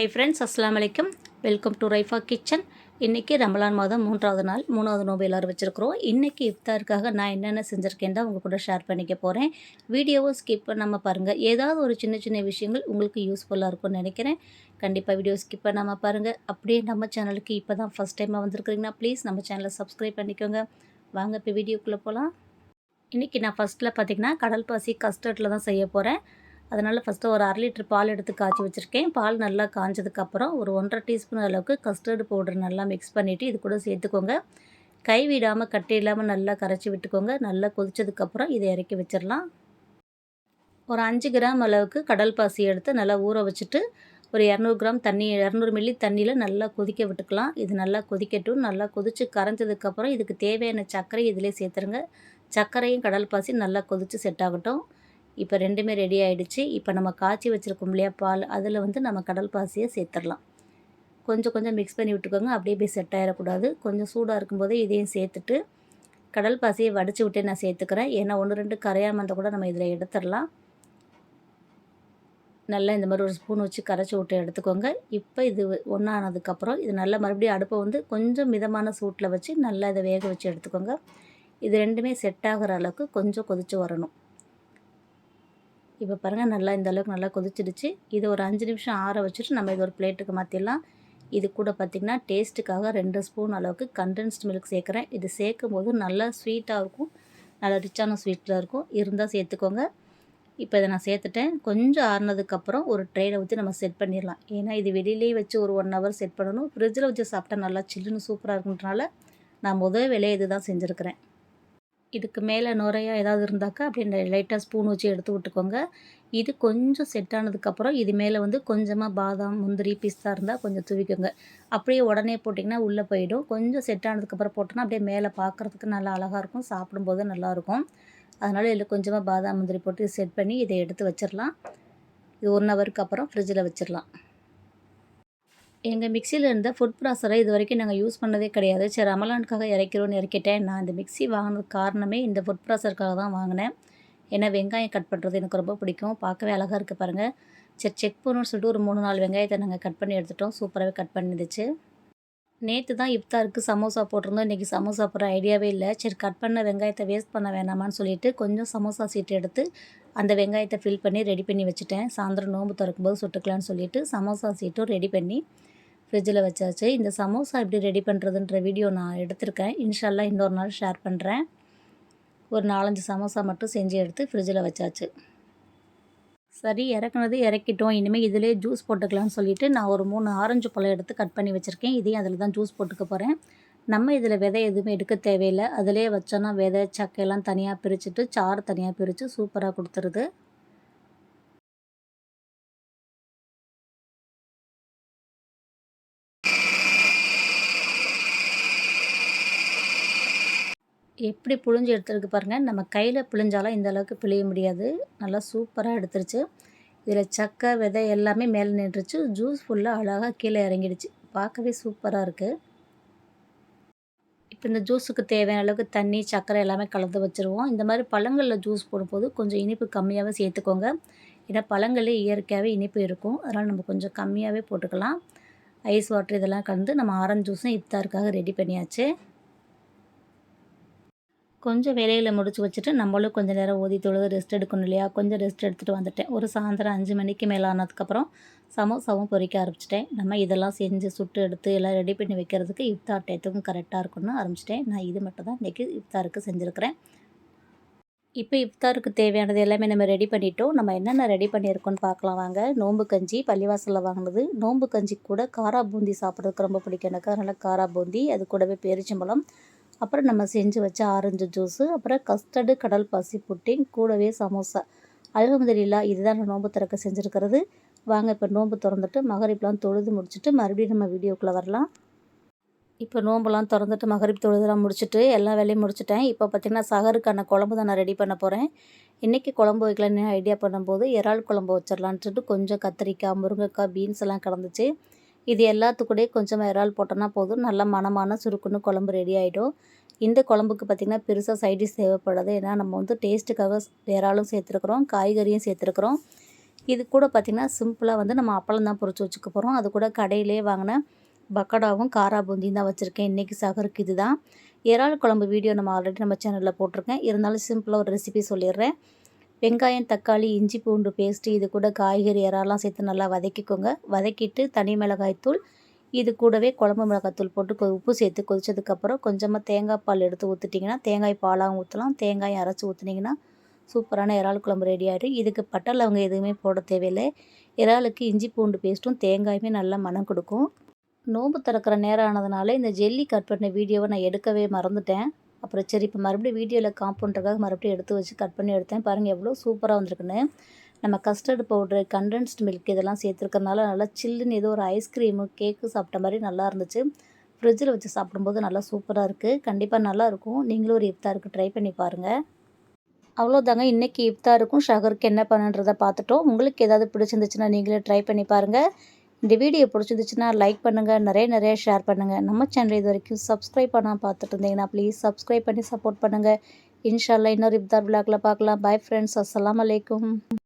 Hi friends அஸ்லாம் வலைக்கம் welcome to Raifa kitchen இன்றைக்கி ரமலான் மாதம் மூன்றாவது நாள் மூணாவது நோம்பு எல்லோரும் வச்சுருக்குறோம். இன்றைக்கி இஃப்தாருக்காக நான் என்னென்ன செஞ்சுருக்கேன் தான் உங்கள் கூட ஷேர் பண்ணிக்க போகிறேன் வீடியோவும் ஸ்கிப் பண்ணாமல் பாருங்கள் ஏதாவது ஒரு சின்ன சின்ன விஷயங்கள் உங்களுக்கு யூஸ்ஃபுல்லாக இருக்கும்னு நினைக்கிறேன். கண்டிப்பாக வீடியோ ஸ்கிப் பண்ணாமல் பாருங்கள் அப்படியே நம்ம சேனலுக்கு இப்போ தான் ஃபஸ்ட் டைமாக வந்திருக்கிறீங்கன்னா ப்ளீஸ் நம்ம சேனலை சப்ஸ்கிரைப் பண்ணிக்கோங்க. வாங்க இப்போ வீடியோக்குள்ளே போகலாம் இன்றைக்கி நான் ஃபஸ்ட்டில் பார்த்திங்கன்னா கடல் பாசி கஸ்டர்டில் தான் செய்ய போகிறேன் அதனால் ஃபஸ்ட்டு ஒரு அரை லிட்டர் பால் எடுத்து காய்ச்சி வச்சுருக்கேன். பால் நல்லா காஞ்சதுக்கப்புறம் ஒரு ஒன்றரை டீஸ்பூன் அளவுக்கு கஸ்டர்டு பவுடர் நல்லா மிக்ஸ் பண்ணிவிட்டு இது கூட சேர்த்துக்கோங்க. கை விடாமல் கட்டி இல்லாமல் நல்லா கரைச்சி விட்டுக்கோங்க. நல்லா கொதித்ததுக்கப்புறம் இதை இறக்கி வச்சிடலாம் ஒரு அஞ்சு கிராம் அளவுக்கு கடல் பாசி எடுத்து நல்லா ஊற வச்சுட்டு ஒரு இரநூறு கிராம் தண்ணி இரநூறு மில்லி தண்ணியில் நல்லா கொதிக்க விட்டுக்கலாம். இது நல்லா கொதிக்கட்டும். நல்லா கொதித்து கரைஞ்சதுக்கப்புறம் இதுக்கு தேவையான சர்க்கரை இதிலே சேர்த்துருங்க. சர்க்கரையும் கடல் பாசி நல்லா கொதித்து செட் ஆகட்டும். இப்போ ரெண்டுமே ரெடி ஆகிடுச்சு இப்போ நம்ம காய்ச்சி வச்சுருக்கோம் இல்லையா பால் அதில் வந்து நம்ம கடல் பாசியை சேர்த்துடலாம். கொஞ்சம் கொஞ்சம் மிக்ஸ் பண்ணி விட்டுக்கோங்க. அப்படியே போய் செட் ஆகிடக்கூடாது கொஞ்சம் சூடாக இருக்கும்போதே இதையும் சேர்த்துட்டு கடல் பாசியை வடித்து விட்டு நான் சேர்த்துக்கிறேன். ஏன்னா ஒன்று ரெண்டு கரையாமல் இருந்தால் கூட நம்ம இதில் எடுத்துடலாம். நல்லா இந்த மாதிரி ஒரு ஸ்பூன் வச்சு கரைச்சி விட்டு எடுத்துக்கோங்க. இப்போ இது ஒன்றானதுக்கப்புறம் இது நல்லா மறுபடியும் அடுப்பை வந்து கொஞ்சம் மிதமான சூட்டில் வச்சு நல்லா இதை வேக வச்சு எடுத்துக்கோங்க. இது ரெண்டுமே செட் ஆகிற அளவுக்கு கொஞ்சம் கொதித்து வரணும். இப்போ பாருங்கள் நல்லா இந்த அளவுக்கு நல்லா கொதிச்சிடுச்சு. இது ஒரு அஞ்சு நிமிஷம் ஆற வச்சுட்டு நம்ம இது ஒரு பிளேட்டுக்கு மாற்றிடலாம் இது கூட பார்த்திங்கன்னா டேஸ்ட்டுக்காக ரெண்டு ஸ்பூன் அளவுக்கு கண்டென்ஸ்ட் மில்க் சேர்க்குறேன். இது சேர்க்கும் போது நல்லா ஸ்வீட்டாக இருக்கும். நல்லா ரிச்சான ஸ்வீட்டில் இருக்கும். இருந்தால் சேர்த்துக்கோங்க. இப்போ இதை நான் சேர்த்துட்டேன். கொஞ்சம் ஆறுனதுக்கப்புறம் ஒரு ட்ரெயினை ஊற்றி நம்ம செட் பண்ணிடலாம். ஏன்னா இது வெளியிலேயே வச்சு ஒரு ஒன் ஹவர் செட் பண்ணணும். ஃப்ரிட்ஜில் வச்சு சாப்பிட்டா நல்லா சில்லுன்னு சூப்பராக இருக்குன்றனால நான் முதல் வேலையை இது தான் செஞ்சுருக்கிறேன். இதுக்கு மேலே நுரையாக ஏதாவது இருந்தாக்கா அப்படியே லைட்டாக ஸ்பூன் வச்சு எடுத்து விட்டுக்கோங்க. இது கொஞ்சம் செட் ஆனதுக்கப்புறம் இது மேலே வந்து கொஞ்சமாக பாதாம் முந்திரி பிஸ்தா இருந்தால் கொஞ்சம் துவிக்கோங்க. அப்படியே உடனே போட்டிங்கன்னா உள்ளே போயிடும். கொஞ்சம் செட் ஆனதுக்கப்புறம் போட்டோன்னா அப்படியே மேலே பார்க்குறதுக்கு நல்லா அழகாக இருக்கும். சாப்பிடும்போது நல்லாயிருக்கும் அதனால் இதில் கொஞ்சமாக பாதாம் முந்திரி போட்டு செட் பண்ணி இதை எடுத்து வச்சிடலாம் இது ஒன் ஹவருக்கு அப்புறம் ஃப்ரிட்ஜில் வச்சிடலாம் எங்கள் மிக்சியில் இருந்த ஃபுட் ப்ராசரை இது வரைக்கும் நாங்கள் யூஸ் பண்ணதே கிடையாது. சரி ரமலானுக்காக இறக்கிறோன்னு இறக்கிட்டேன். நான் இந்த மிக்சி வாங்கினது காரணமே இந்த ஃபுட் ப்ராசருக்காக தான் வாங்கினேன். ஏன்னா வெங்காயம் கட் பண்ணுறது எனக்கு ரொம்ப பிடிக்கும். பார்க்கவே அழகாக இருக்குது பாருங்கள் சரி செக் பண்ணணும்னு சொல்லிட்டு ஒரு மூணு நாலு வெங்காயத்தை நாங்கள் கட் பண்ணி எடுத்துட்டோம். சூப்பராகவே கட் பண்ணிருந்துச்சு நேற்று தான் இஃப்தாருக்கு சமோசா போட்டிருந்தோம். இன்றைக்கி சமோசா போடுற ஐடியாவே இல்லை. சரி கட் பண்ண வெங்காயத்தை வேஸ்ட் பண்ண வேணாமான்னு சொல்லிட்டு கொஞ்சம் சமோசா சீட்டு எடுத்து அந்த வெங்காயத்தை ஃபில் பண்ணி ரெடி பண்ணி வச்சுட்டேன். சாயந்தரம் நோம்பு திறக்கும்போது சுட்டுக்கலான்னு சொல்லிட்டு சமோசா சீட்டும் ரெடி பண்ணி ஃப்ரிட்ஜில் வச்சாச்சு. இந்த சமோசா எப்படி ரெடி பண்ணுறதுன்ற வீடியோ நான் எடுத்திருக்கேன். இன்ஷால்லா இன்னொரு நாள் ஷேர் பண்ணுறேன் ஒரு நாலஞ்சு சமோசா மட்டும் செஞ்சு எடுத்து ஃப்ரிட்ஜில் வச்சாச்சு. சரி இறக்குனது இறக்கிட்டோம். இனிமேல் இதிலே ஜூஸ் போட்டுக்கலாம்னு சொல்லிவிட்டு நான் ஒரு மூணு ஆரஞ்சு பழம் எடுத்து கட் பண்ணி வச்சுருக்கேன். இதையும் அதில் தான் ஜூஸ் போட்டுக்க போகிறேன் நம்ம இதில் விதை எதுவுமே எடுக்க தேவையில்லை. அதிலே வச்சோன்னா விதை சக்கையெல்லாம் தனியாக பிரிச்சுட்டு சாறு தனியாக பிரித்து சூப்பராக கொடுத்துருது. எப்படி புழிஞ்சு எடுத்துருக்கு பாருங்கள் நம்ம கையில் பிழிஞ்சாலும் இந்த அளவுக்கு பிழிய முடியாது. நல்லா சூப்பராக எடுத்துருச்சு. இதில் சக்கை விதை எல்லாமே மேலே நின்றுச்சு. ஜூஸ் ஃபுல்லாக அழகாக கீழே இறங்கிடுச்சு. பார்க்கவே சூப்பராக இருக்குது இப்போ இந்த ஜூஸுக்கு தேவையான அளவுக்கு தண்ணி சர்க்கரை எல்லாமே கலந்து வச்சுருவோம். இந்த மாதிரி பழங்களில் ஜூஸ் போடும்போது கொஞ்சம் இனிப்பு கம்மியாகவே சேர்த்துக்கோங்க. ஏன்னா பழங்களே இயற்கையாகவே இனிப்பு இருக்கும். அதனால் நம்ம கொஞ்சம் கம்மியாகவே போட்டுக்கலாம். ஐஸ் வாட்டர் இதெல்லாம் கலந்து நம்ம ஆரஞ்சு ஜூஸும் இஃப்தாருக்காக ரெடி பண்ணியாச்சு. கொஞ்சம் வேலையில் முடிச்சு வச்சுட்டு நம்மளும் கொஞ்சம் நேரம் ஓதி தொழுது ரெஸ்ட் எடுக்கணும் இல்லையா? கொஞ்சம் ரெஸ்ட் எடுத்துகிட்டு வந்துட்டேன். ஒரு சாயந்தரம் அஞ்சு மணிக்கு மேலே ஆனதுக்கப்புறம் சமோசாவும் பொறிக்க ஆரம்பிச்சிட்டேன். நம்ம இதெல்லாம் செஞ்சு சுட்டு எடுத்து எல்லாம் ரெடி பண்ணி வைக்கிறதுக்கு இஃப்தார் டயத்துக்கும் கரெக்டாக இருக்கும்னு ஆரம்பிச்சிட்டேன். நான் இது மட்டும் தான் இன்றைக்கி இஃப்தாருக்கு செஞ்சுருக்கிறேன். இப்போ இஃப்தாருக்கு தேவையானது எல்லாமே நம்ம ரெடி பண்ணிட்டோம். நம்ம என்னென்ன ரெடி பண்ணியிருக்கோன்னு பார்க்கலாம் வாங்க. நோம்பு கஞ்சி பள்ளிவாசலில் வாங்கினது. நோம்பு கஞ்சி கூட காரா பூந்தி சாப்பிட்றதுக்கு ரொம்ப பிடிக்கும். எனக்கு அதனால் காரா பூந்தி அது கூடவே பேரிச்சம்பழம் அப்புறம் நம்ம செஞ்சு வச்ச ஆரஞ்சு ஜூஸு அப்புறம் கஸ்டர்டு கடல் பாசி புட்டிங் கூடவே சமோசா. அலகமதுல்லா இதுதான் நான் நோம்பு திறக்க செஞ்சுருக்கிறது. வாங்க இப்போ நோம்பு திறந்துட்டு மகரிப்லாம் தொழுது முடிச்சுட்டு மறுபடியும் நம்ம வீடியோக்குள்ளே வரலாம். இப்போ நோம்புலாம் திறந்துட்டு மகரிப் தொழுதெல்லாம் முடிச்சுட்டு எல்லா வேலையும் முடிச்சுட்டேன். இப்போ பார்த்திங்கன்னா சகருக்கான குழம்பு தான் நான் ரெடி பண்ண போகிறேன் இன்றைக்கி குழம்பு வைக்கலான்னு ஐடியா பண்ணும்போது இறால் குழம்பு வச்சிடலான்ட்டு கொஞ்சம் கத்திரிக்காய் முருங்கைக்காய் பீன்ஸ் எல்லாம் கலந்துச்சு. இது எல்லாத்துக்கூடே கொஞ்சமாக இறால் போட்டோன்னா போதும். நல்ல மனமான சுருக்குன்னு குழம்பு ரெடி ஆகிடும் இந்த குழம்புக்கு பார்த்திங்கன்னா பெருசாக சைடிஷ் தேவைப்படாது. ஏன்னா நம்ம வந்து டேஸ்ட்டுக்காக இறாலும் சேர்த்துருக்குறோம் காய்கறியும் சேர்த்துருக்குறோம். இது கூட பார்த்திங்கன்னா சிம்பிளாக வந்து நம்ம அப்பளம் தான் பொரிச்சு வச்சுக்க போகிறோம் அது கூட கடையிலே வாங்கின பக்கடாவும் காரா பூந்தியும் தான் வச்சுருக்கேன். இன்றைக்கி சகருக்கு இது தான். இறால் குழம்பு வீடியோ நம்ம ஆல்ரெடி நம்ம சேனலில் போட்டிருக்கேன். இருந்தாலும் சிம்பிளாக ஒரு ரெசிபி சொல்லிடுறேன். வெங்காயம் தக்காளி இஞ்சி பூண்டு பேஸ்ட்டு இது கூட காய்கறி இறாலாம் சேர்த்து நல்லா வதக்கிக்கோங்க. வதக்கிட்டு தனி மிளகாய்த்தூள் இது கூடவே குழம்பு மிளகாய்த்தூள் போட்டு கொ உப்பு சேர்த்து கொதிச்சதுக்கப்புறம் கொஞ்சமாக தேங்காய் பால் எடுத்து ஊற்றிட்டிங்கன்னா தேங்காய் பாலாகவும் ஊற்றலாம் தேங்காயும் அரைச்சி ஊற்றுனீங்கன்னா சூப்பரான இறால் குழம்பு ரெடி ஆகிடும் இதுக்கு பட்டை லவங்க எதுவுமே போட தேவையில்லை. இறாலுக்கு இஞ்சி பூண்டு பேஸ்ட்டும் தேங்காயுமே நல்லா மனம் கொடுக்கும். நோம்பு திறக்கிற நேரம் ஆனதுனால இந்த ஜெல்லி கட் பண்ண வீடியோவை நான் எடுக்கவே மறந்துட்டேன். அப்புறம் சரி இப்போ மறுபடியும் வீடியோவில் காம்பவுண்டருக்காக மறுபடியும் எடுத்து வச்சு கட் பண்ணி எடுத்தேன். பாருங்கள் எவ்வளோ சூப்பராக வந்திருக்குன்னு. நம்ம கஸ்டர்டு பவுட்ரு கண்டென்ஸ்டு மில்க் இதெல்லாம் சேர்த்துருக்கறனால நல்லா சில்லுன்னு ஏதோ ஒரு ஐஸ்கிரீமு கேக்கு சாப்பிட்ட மாதிரி நல்லா இருந்துச்சு. ஃப்ரிட்ஜில் வச்சு சாப்பிடும்போது நல்லா சூப்பராக இருக்குது கண்டிப்பாக நல்லாயிருக்கும் நீங்களும் ஒரு இஃப்தாருக்கு ட்ரை பண்ணி பாருங்கள் அவ்வளோதாங்க இன்றைக்கி இஃப்தாருக்கும் ஷகருக்கு என்ன பண்ணுன்றதை பார்த்துட்டோம். உங்களுக்கு ஏதாவது பிடிச்சிருந்துச்சுன்னா நீங்களே ட்ரை பண்ணி பாருங்கள் இந்த வீடியோ பிடிச்சிருந்துச்சுன்னா லைக் பண்ணுங்கள் நிறைய நிறைய ஷேர் பண்ணுங்கள் நம்ம சேனல் இது வரைக்கும் சப்ஸ்கிரைப் பண்ணால் பார்த்துட்டு இருந்தீங்கன்னா ப்ளீஸ் சப்ஸ்கிரைப் பண்ணி சப்போர்ட் பண்ணுங்கள் இன்ஷால்லா இன்னொரு இப்தார் விழாக்கில் பார்க்கலாம். பை ஃப்ரெண்ட்ஸ் அஸ்லாம் அலைக்கும்.